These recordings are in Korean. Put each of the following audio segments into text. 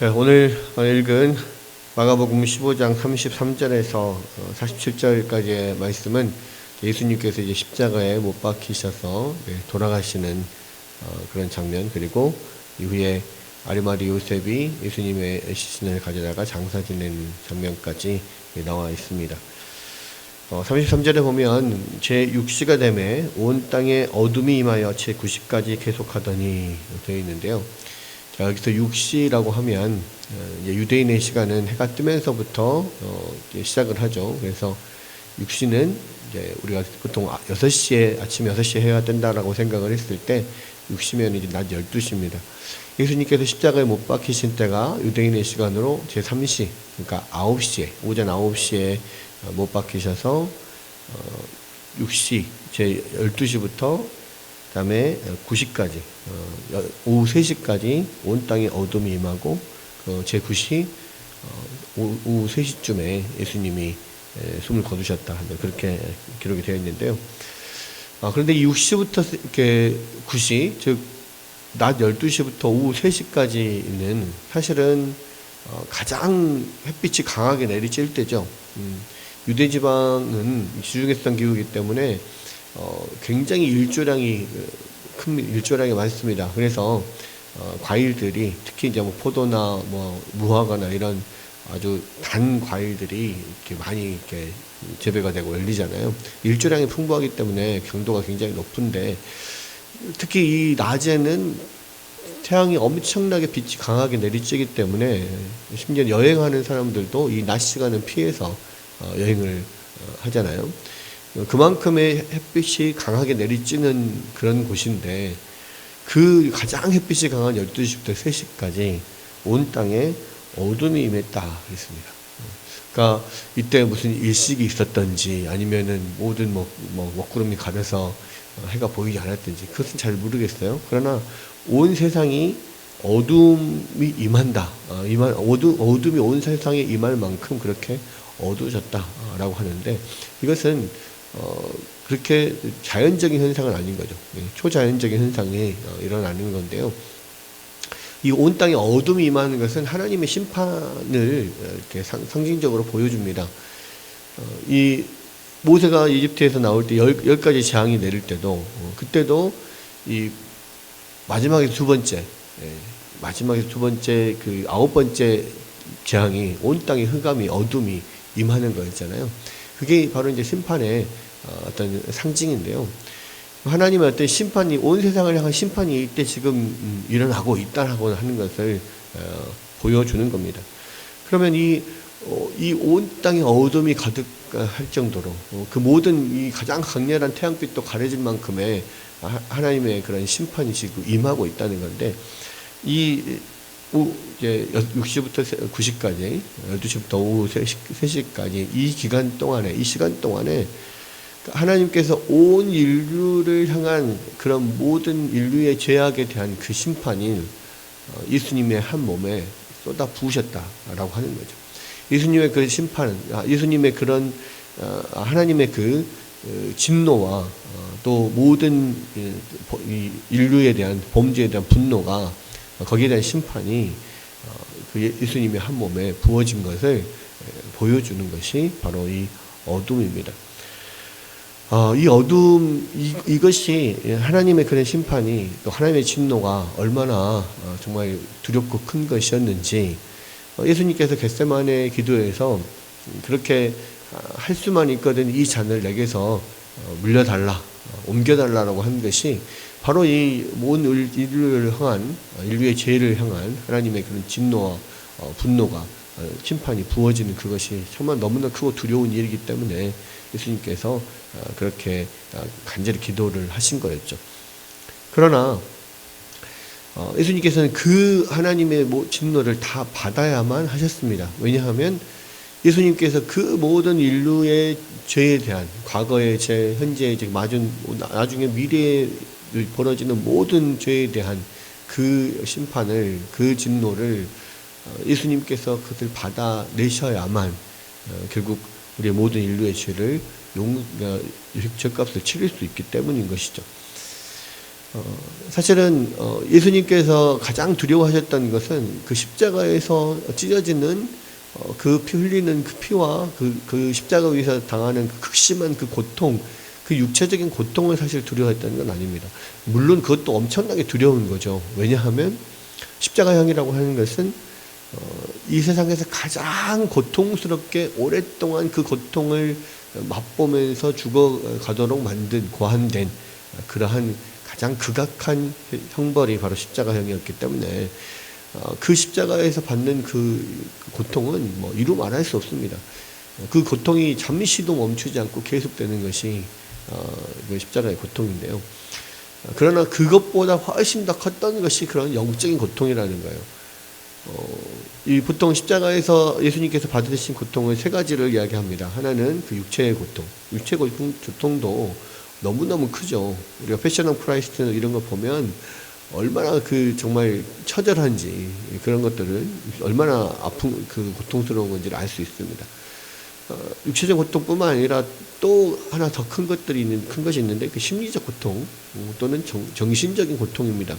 자, 오늘 읽은 마가복음 15장 33절에서 47절까지의 말씀은 예수님께서 이제 십자가에 못 박히셔서 예, 돌아가시는 어, 그런 장면 그리고 이후에 아리마리 요셉이 예수님의 시신을 가져다가 장사 지내는 장면까지 예, 나와 있습니다. 어, 33절에 보면 제 6시가 되매 온 땅에 어둠이 임하여 제 9시까지 계속하더니 되어 있는데요. 자, 여기서 6시라고 하면 어, 유대인의 시간은 해가 뜨면서부터 어, 시작을 하죠. 그래서 6시는 이제 우리가 보통 6시에 아침 6시에 해가 뜬다라고 생각을 했을 때 6시면 이제 낮 12시입니다. 예수님께서 십자가에 못 박히신 때가 유대인의 시간으로 제 3시 그러니까 9시에 오전 9시에 어, 못 박히셔서 어, 6시 제 12시부터 그 다음에 9시까지 어, 오후 3시까지 온 땅에 어둠이 임하고 그제 9시 어, 오후 3시쯤에 예수님이 에, 숨을 거두셨다 그렇게 기록이 되어 있는데요. 아, 그런데 이 6시부터 이렇게 9시 즉 낮 12시부터 오후 3시까지는 사실은 어, 가장 햇빛이 강하게 내리쬐을 때죠. 음, 유대 지방은 지중해성 기후이기 때문에 어, 굉장히 일조량이 그, 큰 일조량이 많습니다. 그래서 어, 과일들이 특히 이제 뭐 포도나 뭐 무화과나 이런 아주 단 과일들이 이렇게 많이 이렇게 재배가 되고 열리잖아요. 일조량이 풍부하기 때문에 강도가 굉장히 높은데 특히 이 낮에는 태양이 엄청나게 빛이 강하게 내리쬐기 때문에 심지어 여행하는 사람들도 이 낮 시간은 피해서 어, 여행을 어, 하잖아요. 그만큼의 햇빛이 강하게 내리쬐는 그런 곳인데 그 가장 햇빛이 강한 12시부터 3시까지 온 땅에 어둠이 임했다 그랬습니다. 그러니까 이때 무슨 일식이 있었던지 아니면은 모든 뭐, 뭐 먹구름이 가려서 해가 보이지 않았든지 그것은 잘 모르겠어요. 그러나 온 세상이 어둠이 임한다. 어, 임한 어둠 어둠이 온 세상에 임할 만큼 그렇게 어두워졌다라고 하는데 이것은 어, 그렇게 자연적인 현상은 아닌 거죠. 예, 초자연적인 현상이 어, 일어나는 건데요. 이 온 땅에 어둠이 임하는 것은 하나님의 심판을 어, 이렇게 상, 상징적으로 보여줍니다. 어, 이 모세가 이집트에서 나올 때 열, 열 가지 재앙이 내릴 때도 어, 그때도 이 마지막에 두 번째 예, 마지막에 두 번째 그 아홉 번째 재앙이 온 땅에 흑암이 어둠이 임하는 거였잖아요. 그게 바로 이제 심판의 어, 어떤 상징인데요. 하나님의 어떤 심판이 온 세상을 향한 심판이 이때 지금 음, 일어나고 있다라고 하는 것을 어, 보여주는 겁니다. 그러면 이 어, 이온 땅에 어둠이 가득할 정도로 그 모든 이 가장 강렬한 태양빛도 가려질 만큼의 하나님의 그런 심판이 지금 임하고 있다는 건데 이 이제 6시부터 9시까지, 12시부터 오후 3시까지 이 기간 동안에, 이 시간 동안에 하나님께서 온 인류를 향한 그런 모든 인류의 죄악에 대한 그 심판인 어, 예수님의 한 몸에 쏟아 부으셨다라고 하는 거죠. 예수님의 그 심판, 아, 예수님의 그런 어, 하나님의 그 어, 진노와 또 모든 인류에 대한 범죄에 대한 분노가 거기에 대한 심판이 그 예, 예수님의 한 몸에 부어진 것을 보여주는 것이 바로 이 어둠입니다. 어, 이 어둠 이, 이것이 하나님의 그런 심판이 또 하나님의 진노가 얼마나 어, 정말 두렵고 큰 것이었는지 어, 예수님께서 겟세만의 기도에서 그렇게 아, 할 수만 있거든 이 잔을 내게서 어, 물려달라 어, 옮겨달라라고 한 것이 바로 이온 인류를 향한 어, 인류의 죄를 향한 하나님의 그런 진노와 어, 분노가 어, 심판이 부어지는 그것이 정말 너무나 크고 두려운 일이기 때문에 예수님께서 어, 그렇게 어, 간절히 기도를 하신 거였죠. 그러나 예수님께서는 그 하나님의 진노를 다 받아야만 하셨습니다. 왜냐하면 예수님께서 그 모든 인류의 죄에 대한 과거의 죄, 현재의 죄, 나중에 미래에 벌어지는 모든 죄에 대한 그 심판을, 그 진노를 예수님께서 그것을 받아내셔야만 결국 우리의 모든 인류의 죄를 용, 어, 죄값을 치를 수 있기 때문인 것이죠. 어, 사실은 어, 예수님께서 가장 두려워하셨던 것은 그 십자가에서 찢어지는 어, 그피 흘리는 그 피와 그, 그 십자가 위에서 당하는 그 극심한 그 고통, 그 육체적인 고통을 사실 두려워했다는 건 아닙니다. 물론 그것도 엄청나게 두려운 거죠. 왜냐하면 십자가형이라고 하는 것은 어, 이 세상에서 가장 고통스럽게 오랫동안 그 고통을 맛보면서 죽어가도록 만든 고안된 그러한 가장 극악한 형벌이 바로 십자가형이었기 때문에 어, 그 십자가에서 받는 그 고통은 뭐 이루 말할 수 없습니다. 그 고통이 잠시도 멈추지 않고 계속되는 것이 어, 그 십자가의 고통인데요. 그러나 그것보다 훨씬 더 컸던 것이 그런 영적인 고통이라는 거예요. 어, 이 보통 십자가에서 예수님께서 받으신 고통을 세 가지를 이야기합니다. 하나는 그 육체의 고통. 육체 고통, 고통도 너무너무 크죠. 우리가 패션 오브 크라이스트 이런 거 보면 얼마나 그 정말 처절한지 그런 것들을 얼마나 아픈 그 고통스러운 건지를 알 수 있습니다. 어, 육체적 고통뿐만 아니라 또 하나 더 큰 것들이 있는 큰 것이 있는데 그 심리적 고통 어, 또는 정, 정신적인 고통입니다.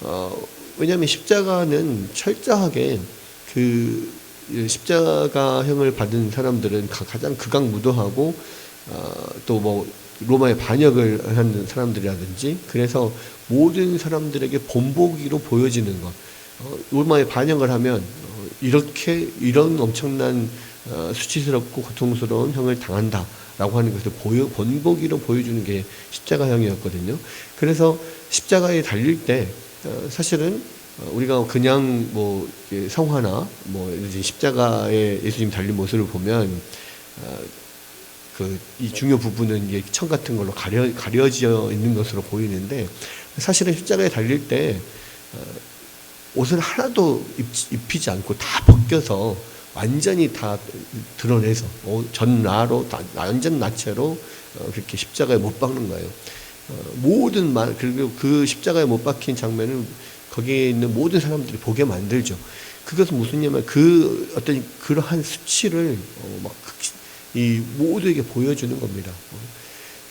어, 왜냐하면 십자가는 철저하게 그 십자가형을 받은 사람들은 가장 극악무도하고 어, 또뭐 로마의 반역을 하는 사람들이라든지 그래서 모든 사람들에게 본보기로 보여지는 것 어, 로마의 반역을 하면 어, 이렇게 이런 엄청난 어, 수치스럽고 고통스러운 형을 당한다라고 하는 것을 보여 본보기로 보여주는 게 십자가형이었거든요. 그래서 십자가에 달릴 때 어, 사실은 어, 우리가 그냥 뭐 성화나 뭐 십자가에 예수님 달린 모습을 보면 어, 그이 중요 부분은 이게 천 같은 걸로 가려 가려져 있는 것으로 보이는데 사실은 십자가에 달릴 때 어, 옷을 하나도 입, 히지 않고 다 벗겨서 완전히 다 드러내서 어, 전나로 다 완전 나체로 어, 그렇게 십자가에 못 박는 거예요. 모든 말 그리고 그 십자가에 못 박힌 장면을 거기에 있는 모든 사람들이 보게 만들죠. 그것은 무슨 냐면 그 어떤 그러한 수치를 막이 모두에게 보여주는 겁니다.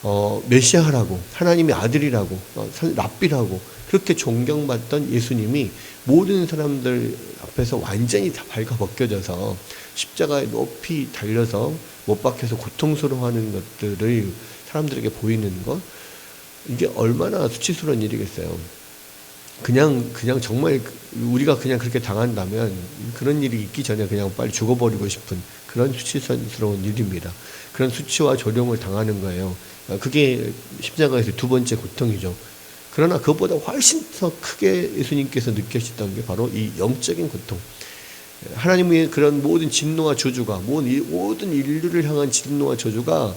어, 메시아라고 하나님의 아들이라고 어, 랍비라고 그렇게 존경받던 예수님이 모든 사람들 앞에서 완전히 다 발가 벗겨져서 십자가에 높이 달려서 못 박혀서 고통스러워하는 것들을 사람들에게 보이는 것 이게 얼마나 수치스러운 일이겠어요. 그냥 그냥 정말 우리가 그냥 그렇게 당한다면 그런 일이 있기 전에 그냥 빨리 죽어버리고 싶은 그런 수치스러운 일입니다. 그런 수치와 조롱을 당하는 거예요. 그게 십자가에서 두 번째 고통이죠. 그러나 그것보다 훨씬 더 크게 예수님께서 느끼셨던 게 바로 이 영적인 고통. 하나님의 그런 모든 진노와 저주가 모든 인류를 향한 진노와 저주가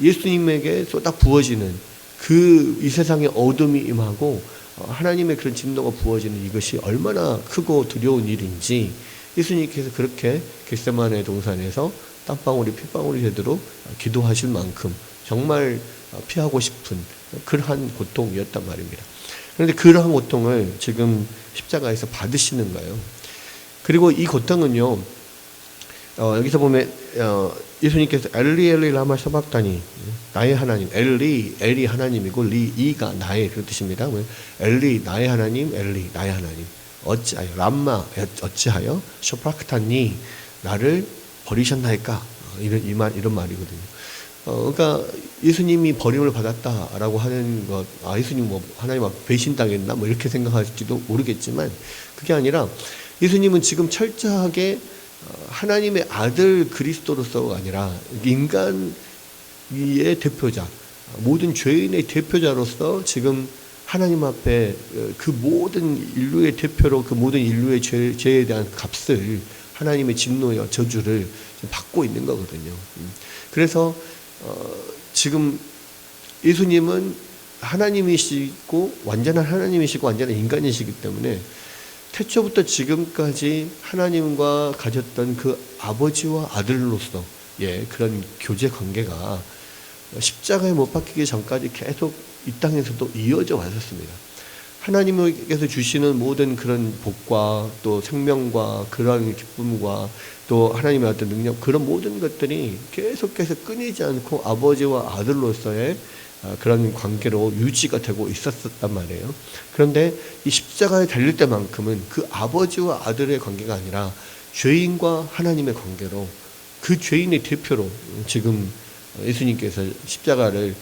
예수님에게 쏟아 부어지는 그 이 세상의 어둠이 임하고 하나님의 그런 진노가 부어지는 이것이 얼마나 크고 두려운 일인지 예수님께서 그렇게 겟세마네 동산에서 땀방울이 핏방울이 되도록 기도하실 만큼 정말 피하고 싶은 그러한 고통이었단 말입니다. 그런데 그러한 고통을 지금 십자가에서 받으시는 거예요. 그리고 이 고통은요, 어, 여기서 보면 어, 예수님께서 엘리 엘리 라마 샤박다니 나의 하나님 엘리 엘리 하나님이고 리 이가 나의 그 뜻입니다. 엘리 나의 하나님 엘리 나의 하나님 어찌하여 람마 어찌하여 쇼프라크타니 나를 버리셨나이까 어, 이런 이말 이런 말이거든요. 어, 그러니까 예수님이 버림을 받았다라고 하는 것, 아 예수님 뭐 하나님 앞 배신당했나 뭐 이렇게 생각할지도 모르겠지만 그게 아니라 예수님은 지금 철저하게 어, 하나님의 아들 그리스도로서가 아니라 인간의 대표자, 모든 죄인의 대표자로서 지금 하나님 앞에 어, 그 모든 인류의 대표로 그 모든 인류의 죄, 죄에 대한 값을 하나님의 진노와 저주를 받고 있는 거거든요. 음. 그래서 어, 지금 예수님은 하나님이시고 완전한 하나님이시고 완전한 인간이시기 때문에 태초부터 지금까지 하나님과 가졌던 그 아버지와 아들로서 예 그런 교제 관계가 십자가에 못 박히기 전까지 계속 이 땅에서도 이어져 왔었습니다. 하나님께서 주시는 모든 그런 복과 또 생명과 그런 기쁨과 또 하나님의 어떤 능력 그런 모든 것들이 계속해서 끊이지 않고 아버지와 아들로서의 아, 그런 관계로 유지가 되고 있었단 말이에요. 그런데 이 십자가에 달릴 때만큼은 그 아버지와 아들의 관계가 아니라 죄인과 하나님의 관계로 그 죄인의 대표로 지금 예수님께서 십자가를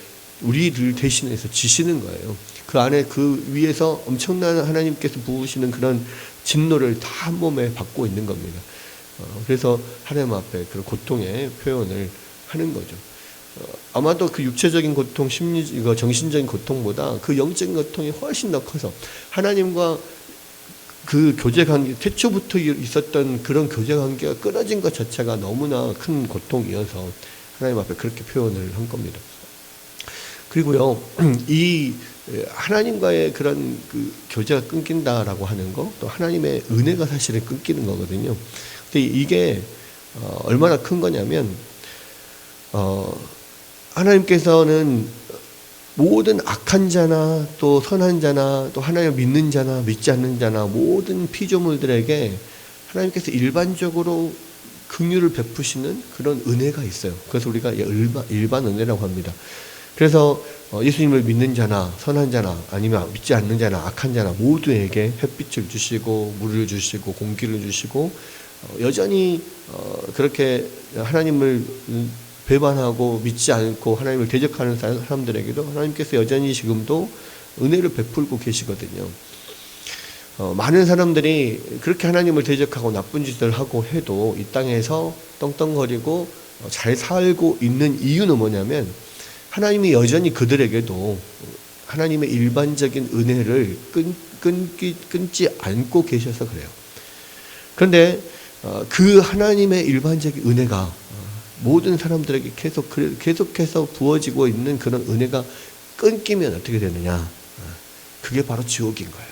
우리를 대신해서 지시는 거예요. 그 안에 그 위에서 엄청난 하나님께서 부으시는 그런 진노를 다 한 몸에 받고 있는 겁니다. 어, 그래서 하나님 앞에 그런 고통의 표현을 하는 거죠. 어, 아마도 그 육체적인 고통, 심리, 이거 정신적인 고통보다 그 영적인 고통이 훨씬 더 커서 하나님과 그 교제 관계, 태초부터 있었던 그런 교제 관계가 끊어진 것 자체가 너무나 큰 고통이어서 하나님 앞에 그렇게 표현을 한 겁니다. 그리고요, 이 하나님과의 그런 그 교제가 끊긴다라고 하는 거, 또 하나님의 은혜가 사실은 끊기는 거거든요. 근데 이게 어, 얼마나 큰 거냐면, 어, 하나님께서는 모든 악한 자나 또 선한 자나 또 하나님을 믿는 자나 믿지 않는 자나 모든 피조물들에게 하나님께서 일반적으로 긍휼을 베푸시는 그런 은혜가 있어요. 그래서 우리가 일반, 일반 은혜라고 합니다. 그래서 어, 예수님을 믿는 자나 선한 자나 아니면 믿지 않는 자나 악한 자나 모두에게 햇빛을 주시고 물을 주시고 공기를 주시고 어, 여전히 어, 그렇게 하나님을 배반하고 믿지 않고 하나님을 대적하는 사람들에게도 하나님께서 여전히 지금도 은혜를 베풀고 계시거든요. 어, 많은 사람들이 그렇게 하나님을 대적하고 나쁜 짓을 하고 해도 이 땅에서 떵떵거리고 잘 살고 있는 이유는 뭐냐면 하나님이 여전히 그들에게도 하나님의 일반적인 은혜를 끊, 끊기, 끊지 않고 계셔서 그래요. 그런데 어, 그 하나님의 일반적인 은혜가 어, 모든 사람들에게 계속 계속해서 부어지고 있는 그런 은혜가 끊기면 어떻게 되느냐? 어, 그게 바로 지옥인 거예요.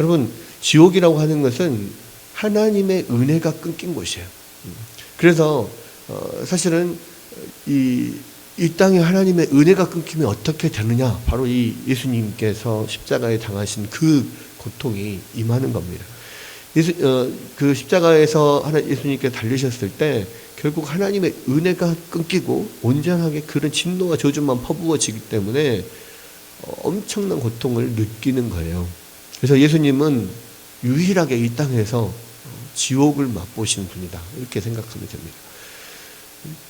여러분 지옥이라고 하는 것은 하나님의 은혜가 끊긴 곳이에요. 음. 그래서 사실은 이, 이 땅에 하나님의 은혜가 끊기면 어떻게 되느냐? 바로 이 예수님께서 십자가에 당하신 그 고통이 임하는 겁니다. 예수, 어, 그 십자가에서 하나 예수님께 달리셨을 때 결국 하나님의 은혜가 끊기고 온전하게 그런 진노와 저주만 퍼부어지기 때문에 어, 엄청난 고통을 느끼는 거예요. 그래서 예수님은 유일하게 이 땅에서 지옥을 맛보신 분이다. 이렇게 생각하면 됩니다.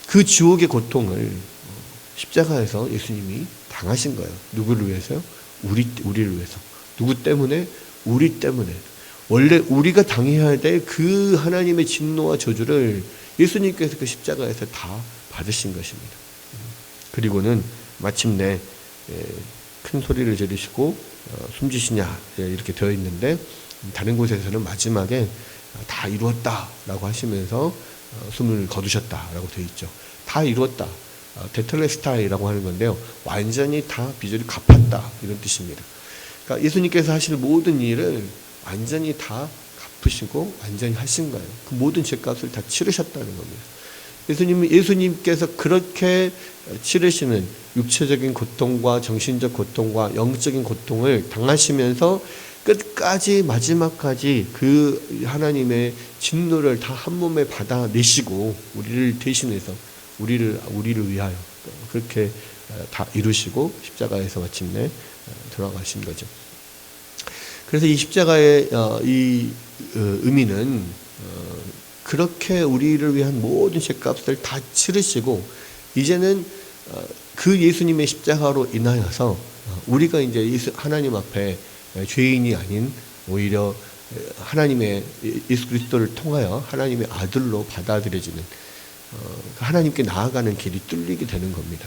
그 지옥의 고통을 십자가에서 예수님이 당하신 거예요. 누구를 위해서요? 우리, 우리를 위해서. 누구 때문에? 우리 때문에. 원래 우리가 당해야 될 그 하나님의 진노와 저주를 예수님께서 그 십자가에서 다 받으신 것입니다. 그리고는 마침내 예, 큰 소리를 지르시고 어, 숨지시냐 예, 이렇게 되어 있는데 다른 곳에서는 마지막에 다 이루었다라고 하시면서 어, 숨을 거두셨다라고 되어 있죠. 다 이루었다. 어, 데틀레스타이라고 하는 건데요. 완전히 다 빚을 갚았다 이런 뜻입니다. 그러니까 예수님께서 하실 모든 일을 완전히 다 갚으시고 완전히 하신 거예요. 그 모든 죄값을 다 치르셨다는 겁니다. 예수님 예수님께서 그렇게 치르시는 육체적인 고통과 정신적 고통과 영적인 고통을 당하시면서 끝까지 마지막까지 그 하나님의 진노를 다 한 몸에 받아내시고 우리를 대신해서 우리를 우리를 위하여 그렇게 다 이루시고 십자가에서 마침내 돌아가신 거죠. 그래서 이 십자가의 어, 이 어, 의미는 어, 그렇게 우리를 위한 모든 죄값을 다 치르시고 이제는 그 예수님의 십자가로 인하여서 우리가 이제 하나님 앞에 죄인이 아닌 오히려 하나님의 예수 그리스도를 통하여 하나님의 아들로 받아들여지는 그 하나님께 나아가는 길이 뚫리게 되는 겁니다.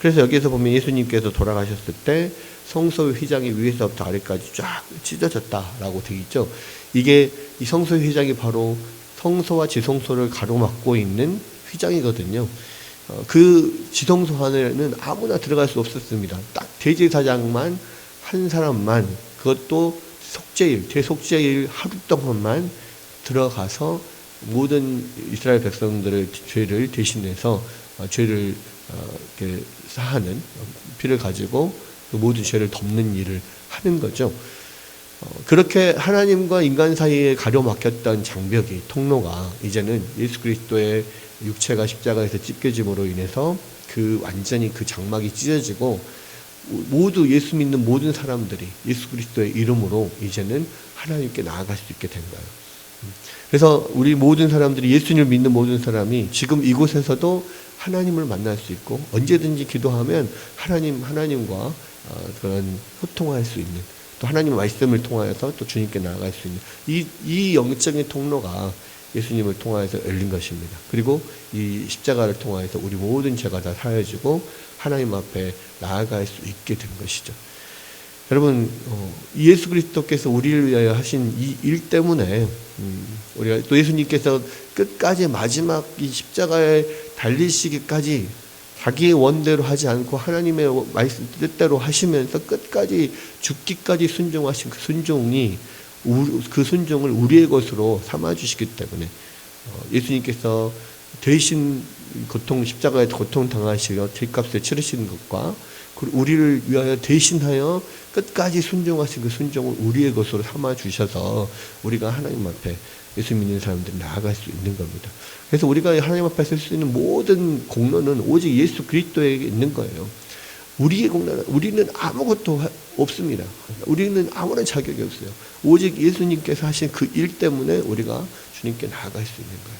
그래서 여기에서 보면 예수님께서 돌아가셨을 때 성소의 휘장이 위에서부터 아래까지 쫙 찢어졌다라고 되어 있죠. 이게 이 성소의 휘장이 바로 성소와 지성소를 가로막고 있는 휘장이거든요. 어, 그 지성소 안에는 아무나 들어갈 수 없었습니다. 딱 대제사장만 한 사람만 그것도 속죄일, 대속죄일 하루 동안만 들어가서 모든 이스라엘 백성들의 죄를 대신해서 어, 죄를 어, 사하는 피를 가지고 그 모든 죄를 덮는 일을 하는 거죠. 어, 그렇게 하나님과 인간 사이에 가려막혔던 장벽이 통로가 이제는 예수 그리스도의 육체가 십자가에서 찢겨짐으로 인해서 그 완전히 그 장막이 찢어지고 모두 예수 믿는 모든 사람들이 예수 그리스도의 이름으로 이제는 하나님께 나아갈 수 있게 된 거예요. 그래서 우리 모든 사람들이 예수님을 믿는 모든 사람이 지금 이곳에서도 하나님을 만날 수 있고 언제든지 기도하면 하나님 하나님과 어, 그런 소통할 수 있는 또 하나님의 말씀을 통하여서 또 주님께 나아갈 수 있는 이, 이 영적인 통로가 예수님을 통하여서 열린 것입니다. 그리고 이 십자가를 통하여서 우리 모든 죄가 다 사해지고 하나님 앞에 나아갈 수 있게 된 것이죠. 여러분 어, 예수 그리스도께서 우리를 위하여 하신 이 일 때문에 음, 우리가 또 예수님께서 끝까지 마지막 이 십자가에 달리시기까지 자기의 원대로 하지 않고 하나님의 말씀 뜻대로 하시면서 끝까지 죽기까지 순종하신 그 순종이 우- 그 순종을 우리의 것으로 삼아 주시기 때문에 어, 예수님께서 대신 고통 십자가에 고통 당하시어 죄값을 치르시는 것과 우리를 위하여 대신하여 끝까지 순종하신 그 순종을 우리의 것으로 삼아 주셔서 우리가 하나님 앞에 예수 믿는 사람들이 나아갈 수 있는 겁니다. 그래서 우리가 하나님 앞에 설수 있는 모든 공로는 오직 예수 그리스도에게 있는 거예요. 우리의 공로는 우리는 아무것도 하- 없습니다. 우리는 아무런 자격이 없어요. 오직 예수님께서 하신 그 일 때문에 우리가 주님께 나아갈 수 있는 거예요.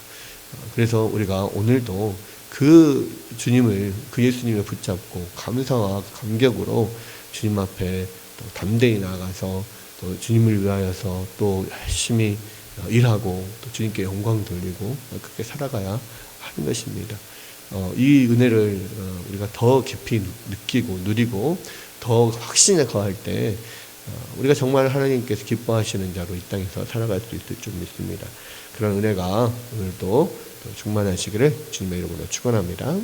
어, 그래서 우리가 오늘도 그 주님을 그 예수님을 붙잡고 감사와 감격으로 주님 앞에 또 담대히 나아가서 또 주님을 위하여서 또 열심히 어, 일하고 또 주님께 영광 돌리고 그렇게 살아가야 하는 것입니다. 어, 이 은혜를 어, 우리가 더 깊이 느끼고 누리고 더 확신에 거할 때 어, 우리가 정말 하나님께서 기뻐하시는 자로 이 땅에서 살아갈 수 있을 줄 믿습니다. 그런 은혜가 오늘도 또 충만하시기를 주님의 이름으로 축원합니다.